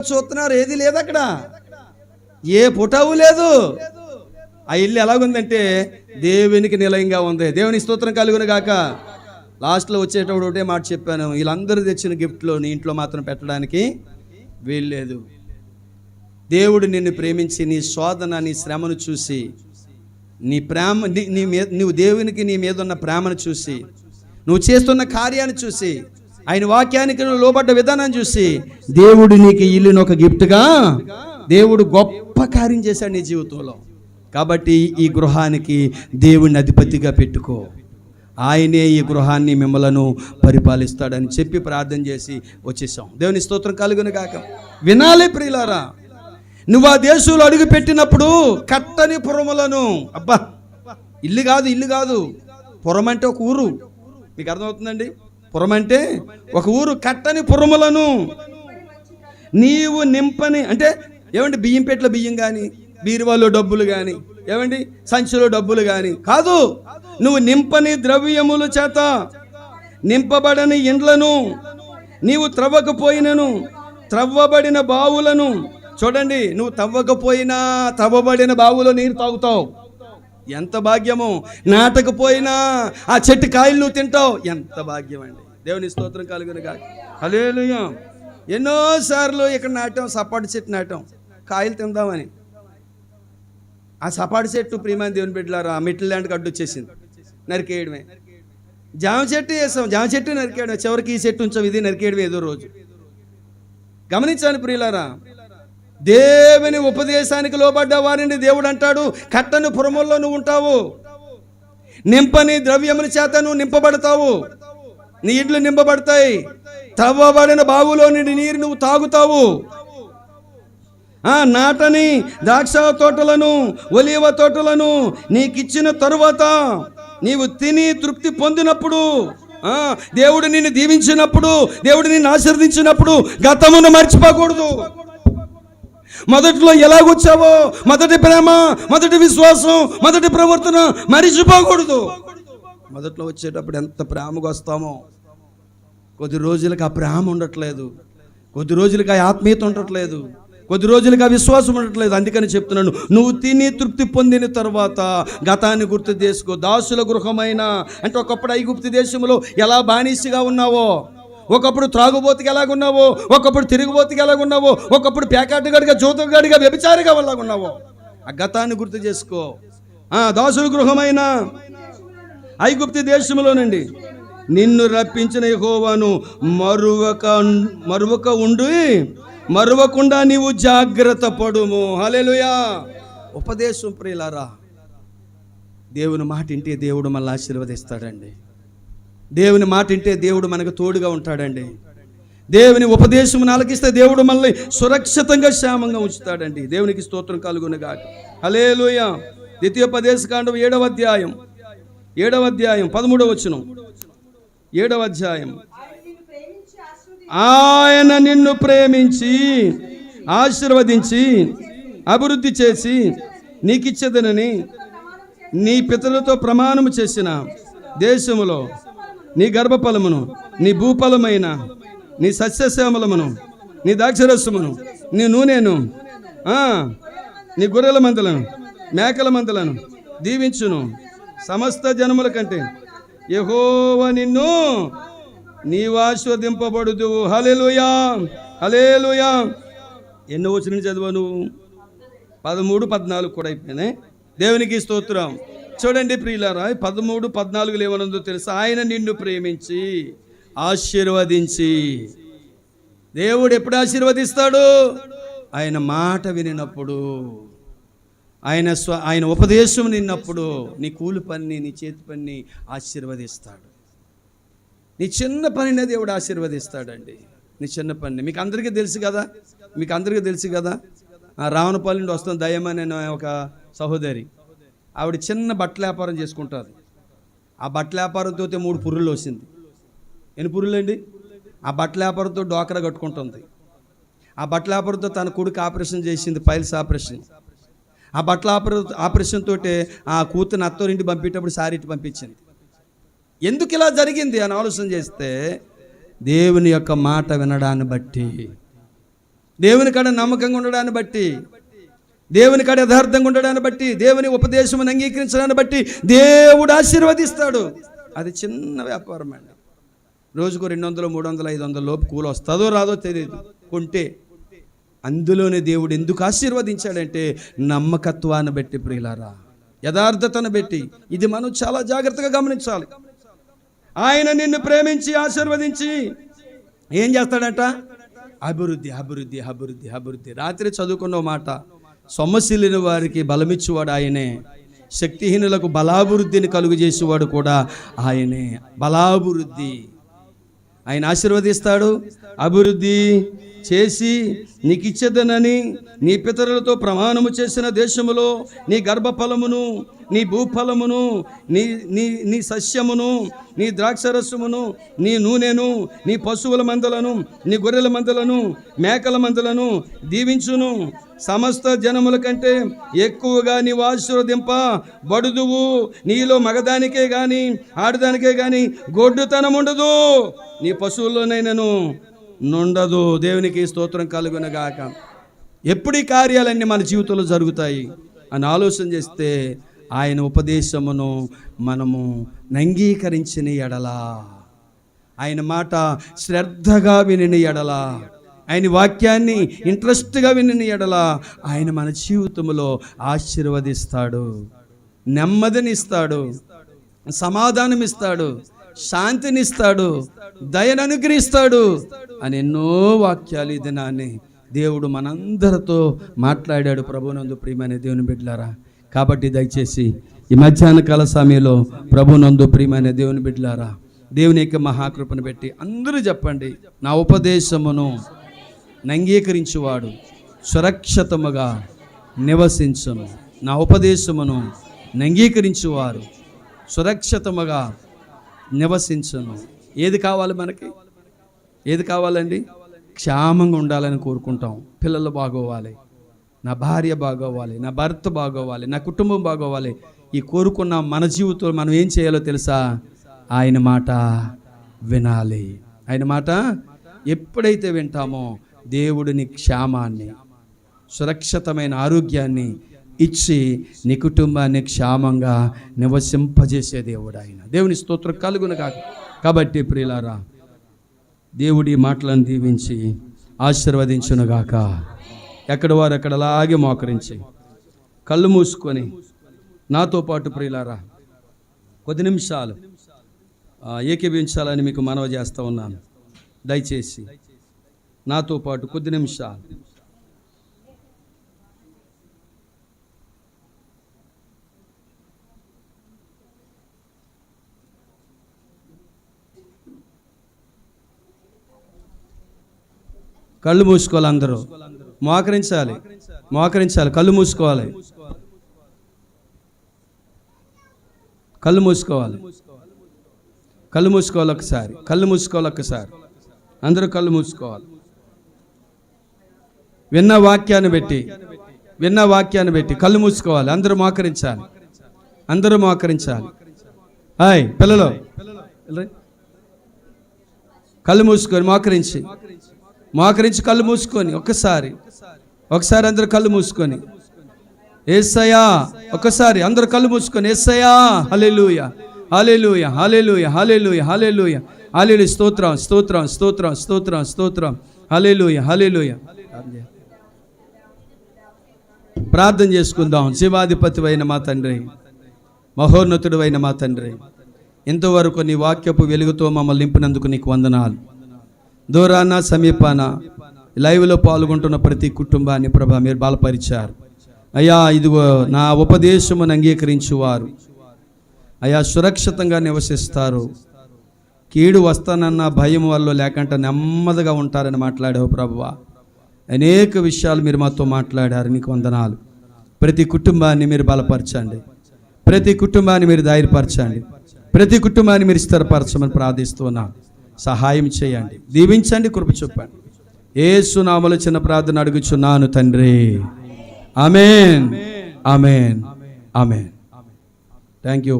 చూస్తున్నారు ఏది లేదు అక్కడ. ఏ పుటవు లేదు. ఆ ఇల్లు ఎలాగుందంటే దేవునికి నిలయంగా ఉంది. దేవుని స్తోత్రం కలుగును గాక. లాస్ట్లో వచ్చేటప్పుడు ఒకటే మాట చెప్పాను. వీళ్ళందరూ తెచ్చిన గిఫ్ట్లో నీ ఇంట్లో మాత్రం పెట్టడానికి వీల్లేదు. దేవుడు నిన్ను ప్రేమించి నీ శోధన నీ శ్రమను చూసి నీ ప్రేమ నీ నీ మీద నువ్వు దేవునికి నీ మీద ఉన్న ప్రేమను చూసి నువ్వు చేస్తున్న కార్యాన్ని చూసి ఆయన వాక్యానికి నువ్వు లోబడ్డ విధానం చూసి దేవుడు నీకు ఇల్లుని ఒక గిఫ్ట్గా దేవుడు గొప్ప కార్యం చేశాడు నీ జీవితంలో. కాబట్టి ఈ గృహానికి దేవుడిని అధిపతిగా పెట్టుకో. ఆయనే ఈ గృహాన్ని మిమ్మలను పరిపాలిస్తాడని చెప్పి ప్రార్థన చేసి వచ్చేసాం. దేవుని స్తోత్రం కలుగును కాక వినాలి ప్రియులారా. నువ్వు ఆ దేశంలో అడుగు పెట్టినప్పుడు కట్టని పురములను అబ్బా ఇల్లు కాదు ఇల్లు కాదు. పురం అంటే ఒక ఊరు. మీకు అర్థమవుతుందండి? పురం అంటే ఒక ఊరు కట్టని పురములను. నీవు నింపని అంటే ఏమండి బియ్యం పెట్ల బియ్యం కానీ బీరువాలో డబ్బులు కానీ ఏమండి సంచిలో డబ్బులు కానీ కాదు. నువ్వు నింపని ద్రవ్యముల చేత నింపబడని ఇండ్లను నీవు త్రవ్వకపోయినను త్రవ్వబడిన బావులను చూడండి నువ్వు తవ్వకపోయినా తవ్వబడిన బావులో నీరు తాగుతావు. ఎంత భాగ్యము నాటకపోయినా ఆ చెట్టు కాయలు నువ్వు తింటావు. ఎంత భాగ్యం అండి దేవుని స్తోత్రం కలుగును కాక హలేలుయ ఎన్నోసార్లు ఇక్కడ నాటాం సపాటు చెట్టు నాటాం. కాయలు తిందామని. ఆ సపాటు చెట్టు ప్రియమైన దేవుని బిడ్డలారు ఆ మిట్ల ల్యాండ్కి అడ్డు వచ్చేసింది. నరికేయడమే. జామ చెట్టు వేసాం. జామ చెట్టు నరికేయడం. చివరికి ఈ చెట్టు ఉంచాం. ఇది నరికేయడం ఏదో రోజు. గమనించాను ప్రియులారా. దేవుని ఉపదేశానికి లోబడ్డ వారిని దేవుడు అంటాడు కట్టని పురముల్లో నువ్వు ఉంటావు. నింపని ద్రవ్యముల చేత నువ్వు నింపబడతావు. నీ ఇడ్లు నింపబడతాయి. తవ్వబడిన బావులో నుండి నీరు నువ్వు తాగుతావు. ఆ నాటని ద్రాక్ష తోటలను ఒలివ తోటలను నీకిచ్చిన తరువాత నీవు తిని తృప్తి పొందినప్పుడు దేవుడు నిన్ను దీవించినప్పుడు దేవుడు నిన్ను ఆశీర్వదించినప్పుడు గతమును మర్చిపోకూడదు. మొదట్లో ఎలాగొచ్చావో? మొదటి ప్రేమ మొదటి విశ్వాసం మొదటి ప్రవర్తన మరిచిపోకూడదు. మొదట్లో వచ్చేటప్పుడు ఎంత ప్రేమగా వస్తామో. కొద్ది రోజులకు ఆ ప్రేమ ఉండట్లేదు. కొద్ది రోజులకు ఆ ఆత్మీయత ఉండట్లేదు. కొద్ది రోజులుగా విశ్వాసం ఉండట్లేదు. అందుకని చెప్తున్నాను నువ్వు తిని తృప్తి పొందిన తర్వాత గతాన్ని గుర్తు చేసుకో. దాసుల గృహమైన అంటే ఒకప్పుడు ఐగుప్తి దేశంలో ఎలా బానిసగా ఉన్నావో? ఒకప్పుడు త్రాగుబోతుకి ఎలాగున్నావో ఒకప్పుడు తిరుగుబోతుకి ఎలాగున్నావో ఒకప్పుడు పేకాటగాడిగా జోతగాడిగా వ్యభిచారిగా ఎలాగున్నావో? ఆ గతాన్ని గుర్తు చేసుకో. ఆ దాసుల గృహమైన? ఐగుప్తి దేశంలోనండి నిన్ను రప్పించిన యహోవాను మరువక మరువక ఉండి మరువకుండా నీవు జాగ్రత్త పడుము. హల్లెలూయా. ఉపదేశం ప్రియులారా దేవుని మాట ఇంటే దేవుడు మళ్ళీ ఆశీర్వదిస్తాడండి. దేవుని మాట వింటే దేవుడు మనకు తోడుగా ఉంటాడండి. దేవుని ఉపదేశం ఆలకిస్తే దేవుడు మనల్ని సురక్షితంగా క్షేమంగా ఉంచుతాడండి. దేవునికి స్తోత్రం కలుగునుగా హలేలుయ ద్వితీయోపదేశ కాండం ఏడవ అధ్యాయం. ఏడవ అధ్యాయం పదమూడవ వచనం. ఏడవ అధ్యాయం. ఆయన నిన్ను ప్రేమించి ఆశీర్వదించి అభివృద్ధి చేసి నీకిచ్చేదనని నీ పితరులతో ప్రమాణము చేసిన దేశములో నీ గర్భఫలమును నీ భూఫలమైన నీ సస్యశ్యామలమును నీ ద్రాక్షరసమును నీ నూనెను నీ గొర్రెల మందలను మేకల మందలను దీవించును సమస్త జనముల కంటే. యహోవ నిన్ను నీవు ఆశీర్వదింపబడుదు హలేలుయా హలేలుయా ఎన్నో వచ్చిన చదువు నువ్వు? పదమూడు పద్నాలుగు కూడా అయిపోయినాయి. దేవునికి స్తోత్రం. చూడండి ప్రియులారా పదమూడు పద్నాలుగులు ఏమనుందో తెలుసు ఆయన నిన్ను ప్రేమించి ఆశీర్వదించి. దేవుడు ఎప్పుడు ఆశీర్వదిస్తాడు? ఆయన మాట వినినప్పుడు. ఆయన స్వ ఆయన ఉపదేశం నిన్నప్పుడు నీ కూలి పని నీ చేతి పని ఆశీర్వదిస్తాడు. నీ చిన్న పనినే దేవుడు ఆశీర్వదిస్తాడండి. నీ చిన్న పని మీకు అందరికీ తెలుసు కదా? మీకు అందరికీ తెలుసు కదా? ఆ రావణపల్లి నుండి వస్తుంది దయమని నేను ఒక సహోదరి. ఆవిడ చిన్న బట్టల వ్యాపారం చేసుకుంటుంది. ఆ బట్టల వ్యాపారంతో మూడు పుర్రులు వచ్చింది ఎన్ని పుర్రులు అండి? ఆ బట్టల వ్యాపారంతో డోకరా కట్టుకుంటుంది. ఆ బట్టల వ్యాపారంతో తన కొడుకు ఆపరేషన్ చేసింది పైల్స్ ఆపరేషన్. ఆ బట్టల ఆపరే ఆపరేషన్ తోటే ఆ కూతురు అత్తోరింటి పంపేటప్పుడు సారీటి పంపించింది. ఎందుకు ఇలా జరిగింది అని ఆలోచన చేస్తే దేవుని యొక్క మాట వినడాన్ని బట్టి దేవుని కాడ నమ్మకంగా ఉండడాన్ని బట్టి దేవుని కాడ యథార్థంగా ఉండడాన్ని బట్టి దేవుని ఉపదేశం అంగీకరించడాన్ని బట్టి దేవుడు ఆశీర్వదిస్తాడు. అది చిన్న వ్యాపారం అండి. రోజుకు రెండు వందలు మూడు వందలు ఐదు వందల లోపు కూలి వస్తుందో రాదో తెలియదు. కొంటే అందులోనే దేవుడు ఎందుకు ఆశీర్వదించాడంటే నమ్మకత్వాన్ని బట్టి ప్రియులారా. యథార్థతను బట్టి. ఇది మనం చాలా జాగ్రత్తగా గమనించాలి. ఆయన నిన్ను ప్రేమించి ఆశీర్వదించి ఏం చేస్తాడట? అభివృద్ధి అభివృద్ధి అభివృద్ధి అభివృద్ధి. రాత్రి చదువుకున్న మాట. సొమ్మశీలిన వారికి బలమిచ్చేవాడు ఆయనే. శక్తిహీనులకు బలాభివృద్ధిని కలుగు చేసేవాడు కూడా ఆయనే. బలాభివృద్ధి. ఆయన ఆశీర్వదిస్తాడు అభివృద్ధి చేసి నీకు ఇచ్చేదనని నీ పితరులతో ప్రమాణము చేసిన దేశములో నీ గర్భఫలమును నీ భూఫలమును నీ నీ నీ సస్యమును నీ ద్రాక్షరసమును నీ నూనెను నీ పశువుల మందలను నీ గొర్రెల మందలను మేకల మందలను దీవించును. సమస్త జనముల కంటే ఎక్కువగా నీవు ఆశీర్వదింప బడుదువు. నీలో మగదానికే కానీ ఆడదానికే కానీ గొడ్డుతనం ఉండదు. నీ పశువుల్లోనైనాను నుండదు. దేవునికి స్తోత్రం కలుగునగాక. ఎప్పుడు ఈ కార్యాలన్నీ మన జీవితంలో జరుగుతాయి? అని ఆలోచన చేస్తే ఆయన ఉపదేశమును మనము నంగీకరించిన ఎడలా. ఆయన మాట శ్రద్ధగా వినిన ఎడల. ఆయన వాక్యాన్ని ఇంట్రెస్ట్గా వినిన ఎడల. ఆయన మన జీవితంలో ఆశీర్వదిస్తాడు నెమ్మదినిస్తాడు సమాధానం ఇస్తాడు శాంతినిస్తాడు దయను అనుగ్రహిస్తాడు అని ఎన్నో వాక్యాలు ఈ దినాన్ని దేవుడు మనందరితో మాట్లాడాడు. ప్రభునందు ప్రియమైన దేవుని బిడ్డలారా కాబట్టి దయచేసి ఈ మధ్యాహ్న కాల సమయంలో ప్రభునందు ప్రియమైన దేవుని బిడ్డలారా దేవుని యొక్క మహాకృపను పెట్టి అందరూ చెప్పండి నా ఉపదేశమును నంగీకరించువాడు సురక్షితముగా నివసించును. నా ఉపదేశమును నంగీకరించువారు సురక్షితముగా నివసించును. ఏది కావాలి మనకి? ఏది కావాలండి? క్షేమంగా ఉండాలని కోరుకుంటాం. పిల్లలు బాగోవాలి. నా భార్య బాగోవాలి నా భర్త బాగోవాలి నా కుటుంబం బాగోవాలి ఈ కోరుకున్న మన జీవితంలో మనం ఏం చేయాలో తెలుసా? ఆయన మాట వినాలి. ఆయన మాట ఎప్పుడైతే వింటామో దేవుడిని క్షేమాన్ని సురక్షితమైన ఆరోగ్యాన్ని ఇచ్చి నీ కుటుంబాన్ని క్షేమంగా నివసింపజేసే దేవుడు ఆయన. దేవుని స్తోత్రం కలుగును కాక కాబట్టి ప్రియులారా దేవుడి మాటలను దీవించి ఆశీర్వదించునుగాక ఎక్కడ వారు ఎక్కడ అలాగే మోకరించి కళ్ళు మూసుకొని నాతో పాటు ప్రియులారా కొద్ది నిమిషాలు ఏకీభించాలని మీకు మనవి చేస్తూ ఉన్నాను. దయచేసి నాతో పాటు కొద్ది నిమిషాలు. కళ్ళు మూసుకోవాలి అందరూ. మోకరించాలి. మోకరించాలి. కళ్ళు మూసుకోవాలి. కళ్ళు మూసుకోవాలి. కళ్ళు మూసుకోవాలి ఒకసారి కళ్ళు మూసుకోవాలి ఒకసారి అందరూ కళ్ళు మూసుకోవాలి. విన్న వాక్యాన్ని పెట్టి విన్న వాక్యాన్ని పెట్టి కళ్ళు మూసుకోవాలి. అందరూ మోకరించాలి. అందరూ మోకరించాలి. హాయ్ పిల్లలు పిల్లలు. కళ్ళు మూసుకొని మోకరించి. మోకరించి కళ్ళు మూసుకొని ఒక్కసారి ఒకసారి అందరు కళ్ళు మూసుకొని. ఏసయా ఒకసారి అందరు కళ్ళు మూసుకొని ఏసయా హల్లెలూయా హల్లెలూయా హల్లెలూయా హల్లెలూయా హల్లెలూయా. హల్లెలూయా స్తోత్రం స్తోత్రం స్తోత్రం స్తోత్రం స్తోత్రం. హల్లెలూయా హల్లెలూయా. ప్రార్థన చేసుకుందాం. శివాధిపతి అయిన మా తండ్రి మహోన్నతుడు అయిన మా తండ్రి ఇంతవరకు నీ వాక్యపు వెలుగుతో మమ్మల్ని నింపినందుకు నీకు వందనాలు. దూరాన సమీపాన లైవ్లో పాల్గొంటున్న ప్రతి కుటుంబాన్ని ప్రభా మీరు బలపరిచారు. అయ్యా ఇదిగో నా ఉపదేశమును అంగీకరించువారు. అయ్యా సురక్షితంగా నివసిస్తారు. కీడు వస్తానన్న భయం వల్ల లేకుండా నెమ్మదిగా ఉంటారని మాట్లాడావు ప్రభువా. అనేక విషయాలు మీరు మాతో మాట్లాడారు. నీకు వందనాలు. ప్రతి కుటుంబాన్ని మీరు బలపరచండి. ప్రతి కుటుంబాన్ని మీరు ధైర్యపరచండి. ప్రతి కుటుంబాన్ని మీరు స్థిరపరచమని ప్రార్థిస్తున్నాను. సహాయం చేయండి. దీవించండి కృప చూపండి. ఏసునామలు చిన్న ప్రార్థన అడుగుచున్నాను తండ్రి. Amen. Amen. Amen. Thank you